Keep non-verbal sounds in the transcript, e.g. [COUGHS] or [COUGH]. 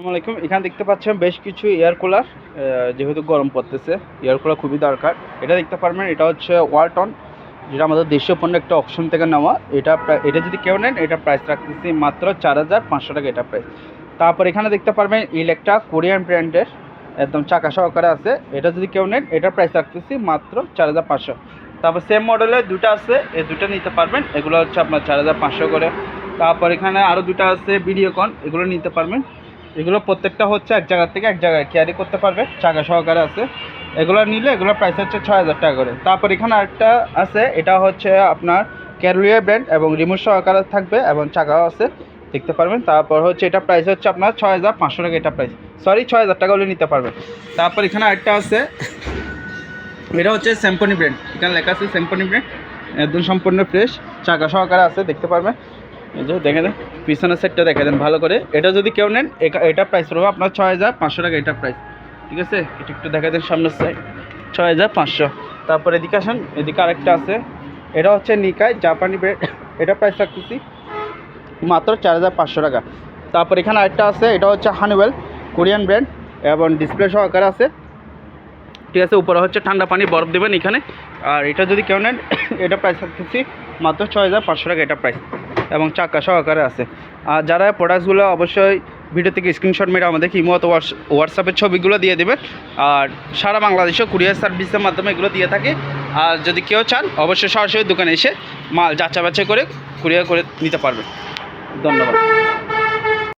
আসসালামু আলাইকুম। এখানে দেখতে পাচ্ছেন বেশ কিছু এয়ার কুলার যেহেতু গরম পড়তেছে। এয়ার কুলার খুবই দরকার। এটা দেখতে পারবেন, এটা হচ্ছে ওয়ালটন যেটা আমাদের দেশীয় পণ্য একটা অপশন থেকে নেওয়া। এটা এটা যদি কেউ নেন, এটা প্রাইস রাখতেছি মাত্র চার হাজার পাঁচশো টাকা এটা প্রাইস তারপর এখানে দেখতে পারবেন ইলেকট্রা কোরিয়ান ব্র্যান্ডের একদম চাকা সহকারে আছে। এটা যদি কেউ নেন এটা প্রাইস রাখতেছি মাত্র চার হাজার পাঁচশো। তারপর সেম মডেলের দুটো আছে, এই দুটো নিতে পারবেন। এগুলো হচ্ছে আপনার চার হাজার পাঁচশো করে। তারপর এখানে আরও দুটো আছে ভিডিওকন এগুলো নিতে পারবেন। এগুলো প্রত্যেকটা হচ্ছে এক জায়গা থেকে এক জায়গায় ক্যারি করতে পারবে, চাকা সহকারে আছে। এগুলো নিলে এগুলো প্রাইস হচ্ছে ছয় হাজার টাকা করে। তারপর এখানে আরেকটা আছে, এটা হচ্ছে আপনার ক্যারুলিয়া ব্র্যান্ড এবং রিমোট সহকারে থাকবে এবং চাকাও আছে, দেখতে পারবেন। তারপর হচ্ছে এটা প্রাইস হচ্ছে আপনার ছয় হাজার পাঁচশো টাকা এটা প্রাইস সরি ছয় হাজার টাকা হলে নিতে পারবেন। তারপর এখানে আরেকটা আছে, এটা হচ্ছে স্যাম্পনি ব্র্যান্ড এখানে লেখা আছে স্যাম্পনি ব্র্যান্ড একদম সম্পূর্ণ ফ্রেশ চাকা সহকারে আছে, দেখতে পারবেন। দেখে দেন পিছনের সেটটা দেখে দেন ভালো করে। এটা যদি কেউ নেন, এটা প্রাইস পড়বে আপনার ছয় হাজার পাঁচশো টাকা, এটা প্রাইস ঠিক আছে? এটা একটু দেখা দেন সামনের সাইড ছয় হাজার পাঁচশো। তারপর এদিকে আসেন, এদিকে আরেকটা আছে। এটা হচ্ছে নিকাই জাপানি ব্রেড এটা প্রাইস রাখতেছি মাত্র চার হাজার পাঁচশো টাকা। তারপর এখানে আরেকটা আছে, এটা হচ্ছে হানিওয়েল কোরিয়ান ব্র্যান্ড এবং ডিসপ্লে সহকারে আছে। ঠিক আছে? উপরে হচ্ছে ঠান্ডা পানি, বরফ দেবেন এখানে। আর এটা যদি কেউ নেন, [COUGHS] এটা প্রাইস রাখতেছি মাত্র ছয় হাজার পাঁচশো টাকা, এটা প্রাইস এবং চাকা সহকারে আছে। আর যারা প্রোডাক্টসগুলো অবশ্যই ভিডিও থেকে স্ক্রিনশট মেরে আমাদের ইমো অথবা হোয়াটসঅ্যাপের ছবিগুলো দিয়ে দেবেন আর সারা বাংলাদেশে কুরিয়ার সার্ভিসের মাধ্যমে এগুলো দিয়ে থাকে। আর যদি কেউ চান, অবশ্যই সরাসরি দোকানে এসে মাল যাচা বাছাই করে কুরিয়ার করে নিতে পারবেন ধন্যবাদ।